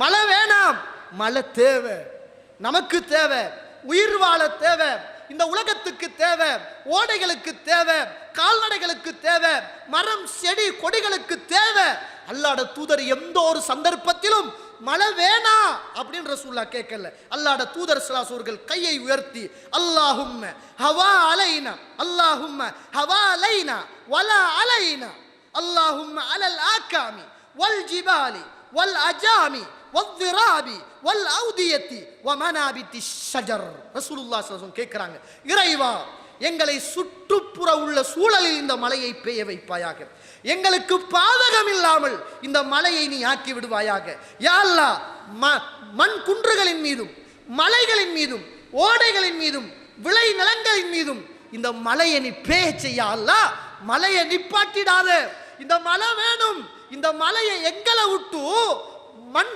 மழை வேணாம். மழை தேவை. நமக்கு தேவை. உயிர் வாழ தேவை. இந்த உலகத்துக்கு தேவை. ஓடைகளுக்கு தேவை. கால்நடைகளுக்கு தேவை. மரம் செடி கொடிகளுக்கு தேவை. அல்லாட தூதர் எந்த ஒரு சந்தர்ப்பத்திலும் மழை வேணாம் அப்படின்ற சூழலா கேட்கல. அல்லாட தூதர் சலாசூர்கள் கையை உயர்த்தி அல்லாஹும் ஹவா அலைனா அல்லாஹும் ஹவா அலைனா வலா அலைனா அல்லாஹும் அலல் ஆக்காமி வல் ஜிபாலி வல் அஜாமி வல்திராபி வல் ஔதியத்தி வமனாபித்தி ஷஜர் ரசூலுல்லா சலசம் கேட்குறாங்க இறைவா எங்களை சுற்றுப்புற உள்ள சூழலில் இந்த மலையை பெய்ய வைப்பாயாக. எங்களுக்கு பாதகம் இல்லாமல் இந்த மலையை நீ ஆக்கி விடுவாயாக. யாழ்லா மண் குன்றுகளின் மீதும் மலைகளின் மீதும் ஓடைகளின் மீதும் விளை நிலங்களின் மீதும் இந்த மலையை நீ பேய செய்யாலா மலையை நிப்பாட்டிடாத. இந்த மலை வேணும். இந்த மலையை எங்களை விட்டு மண்